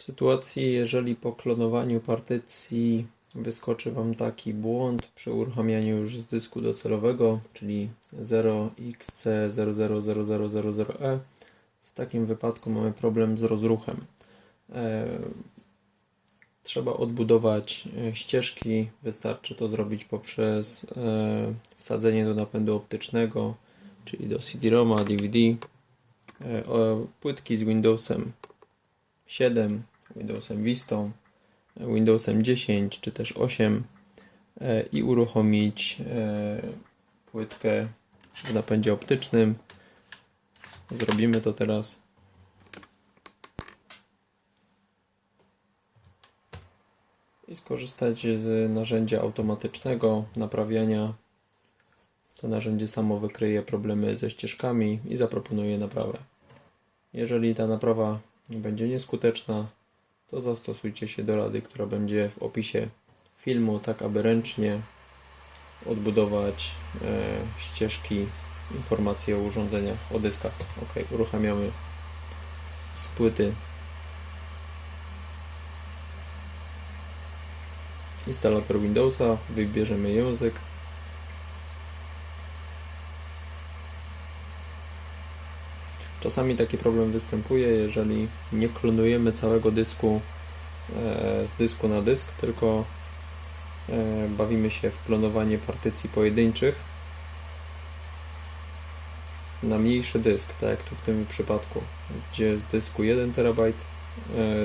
W sytuacji, jeżeli po klonowaniu partycji wyskoczy Wam taki błąd przy uruchamianiu już z dysku docelowego, czyli 0xc000000e, w takim wypadku mamy problem z rozruchem. E, trzeba odbudować e, ścieżki, wystarczy to zrobić poprzez e, wsadzenie do napędu optycznego, czyli do CD-ROMa, DVD, płytki z Windowsem 7, Windowsem Vista, Windowsem 10 czy też 8 e, i uruchomić e, płytkę w napędzie optycznym. Zrobimy to teraz. I skorzystać z narzędzia automatycznego naprawiania. To narzędzie samo wykryje problemy ze ścieżkami i zaproponuje naprawę. Jeżeli ta naprawa będzie nieskuteczna, to zastosujcie się do rady, która będzie w opisie filmu, tak aby ręcznie odbudować e, ścieżki, informacje o urządzeniach, o dyskach. Ok, uruchamiamy z płyty instalator Windowsa, wybierzemy język Czasami taki problem występuje, jeżeli nie klonujemy całego dysku e, z dysku na dysk, tylko e, bawimy się w klonowanie partycji pojedynczych na mniejszy dysk, tak jak tu w tym przypadku, gdzie z dysku 1 TB e,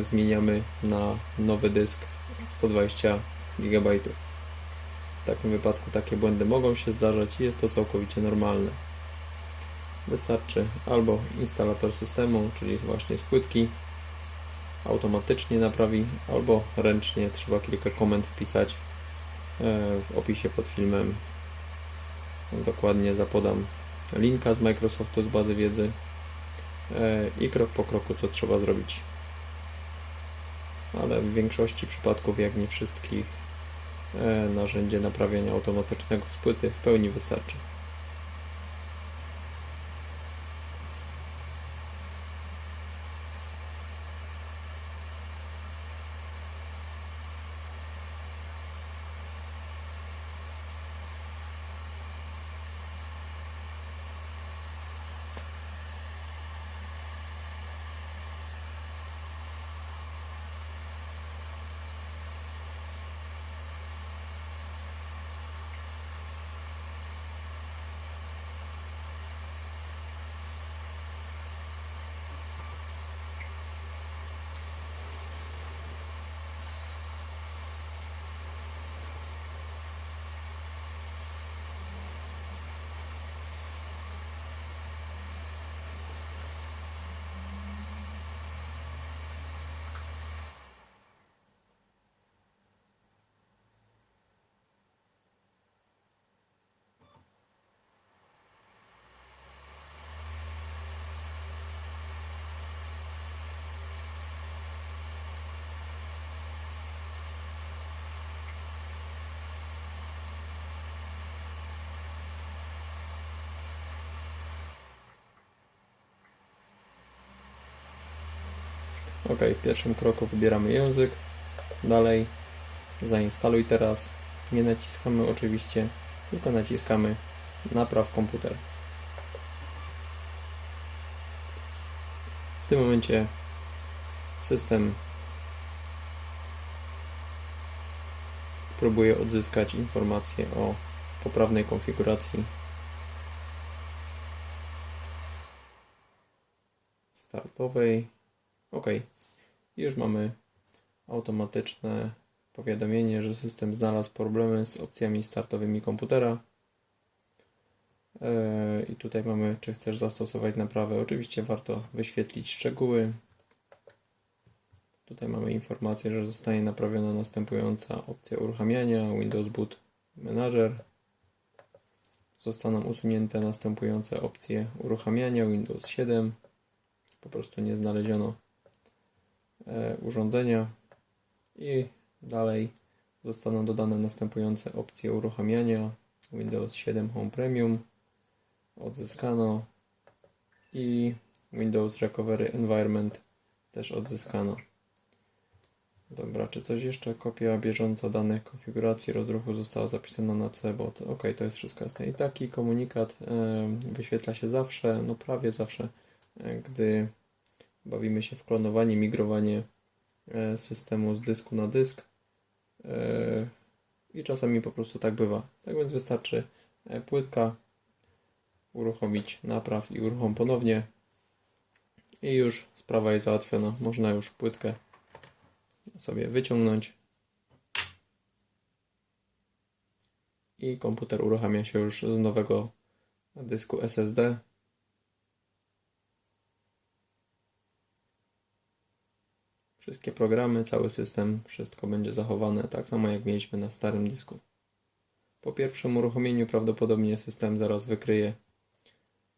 zmieniamy na nowy dysk 120 GB. W takim wypadku takie błędy mogą się zdarzać i jest to całkowicie normalne. Wystarczy albo instalator systemu, czyli właśnie z płytki, automatycznie naprawi, albo ręcznie trzeba kilka komend wpisać e, w opisie pod filmem. Dokładnie zapodam linka z Microsoftu z bazy wiedzy e, i krok po kroku co trzeba zrobić. Ale w większości przypadków, jak nie wszystkich, e, narzędzie naprawiania automatycznego z płyty w pełni wystarczy. Ok, w pierwszym kroku wybieramy język. Dalej zainstaluj teraz. Nie naciskamy oczywiście, tylko naciskamy napraw komputer. W tym momencie system próbuje odzyskać informacje o poprawnej konfiguracji startowej. OK. Już mamy automatyczne powiadomienie, że system znalazł problemy z opcjami startowymi komputera. E, I tutaj mamy, czy chcesz zastosować naprawę. Oczywiście warto wyświetlić szczegóły. Tutaj mamy informację, że zostanie naprawiona następująca opcja uruchamiania Windows Boot Manager. Zostaną usunięte następujące opcje uruchamiania Windows 7. Po prostu nie znaleziono urządzenia i dalej zostaną dodane następujące opcje uruchamiania Windows 7 Home Premium odzyskano i Windows Recovery Environment też odzyskano. Dobra, czy coś jeszcze? Kopia bieżąca danych konfiguracji rozruchu została zapisana na C-bot. Ok, to jest wszystko jasne. I taki komunikat em, wyświetla się zawsze, no prawie zawsze, e, gdy bawimy się w klonowanie, migrowanie e, systemu z dysku na dysk. E, I czasami po prostu tak bywa. Tak więc wystarczy e, płytka, uruchomić napraw i uruchom ponownie. I już sprawa jest załatwiona. Można już płytkę sobie wyciągnąć. I komputer uruchamia się już z nowego dysku SSD. Wszystkie programy, cały system, wszystko będzie zachowane tak samo jak mieliśmy na starym dysku. Po pierwszym uruchomieniu prawdopodobnie system zaraz wykryje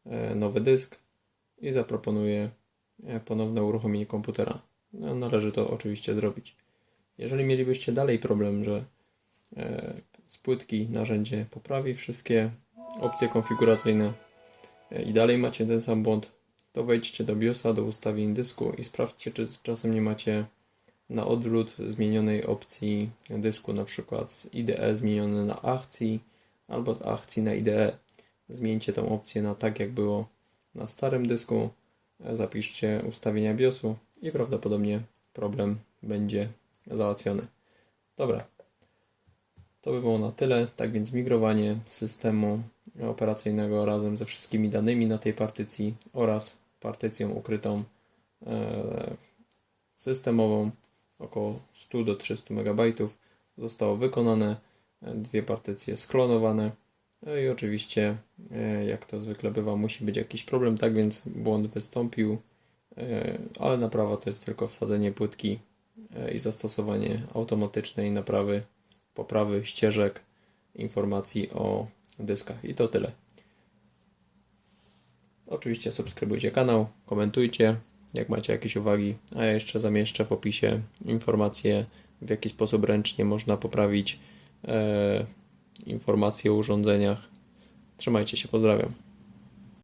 e, nowy dysk i zaproponuje e, ponowne uruchomienie komputera. No, należy to oczywiście zrobić. Jeżeli mielibyście dalej problem, że e, z płytki narzędzie poprawi wszystkie opcje konfiguracyjne i dalej macie ten sam błąd, to wejdźcie do BIOSa, do ustawień dysku i sprawdźcie, czy czasem nie macie na odwrót zmienionej opcji dysku, na przykład z IDE zmienione na akcji albo z akcji na IDE. Zmieńcie tą opcję na tak, jak było na starym dysku. Zapiszcie ustawienia BIOSu i prawdopodobnie problem będzie załatwiony. Dobra. To by było na tyle. Tak więc migrowanie systemu operacyjnego razem ze wszystkimi danymi na tej partycji oraz partycją ukrytą e, systemową około 100 do 300 MB zostało wykonane. E, Dwie partycje sklonowane. No i oczywiście, e, jak to zwykle bywa, musi być jakiś problem, tak więc błąd wystąpił, e, ale naprawa to jest tylko wsadzenie płytki e, i zastosowanie automatycznej naprawy, poprawy ścieżek informacji o dyskach. I to tyle. Oczywiście subskrybujcie kanał, komentujcie, jak macie jakieś uwagi, a ja jeszcze zamieszczę w opisie informacje, w jaki sposób ręcznie można poprawić e, informacje o urządzeniach. Trzymajcie się, pozdrawiam.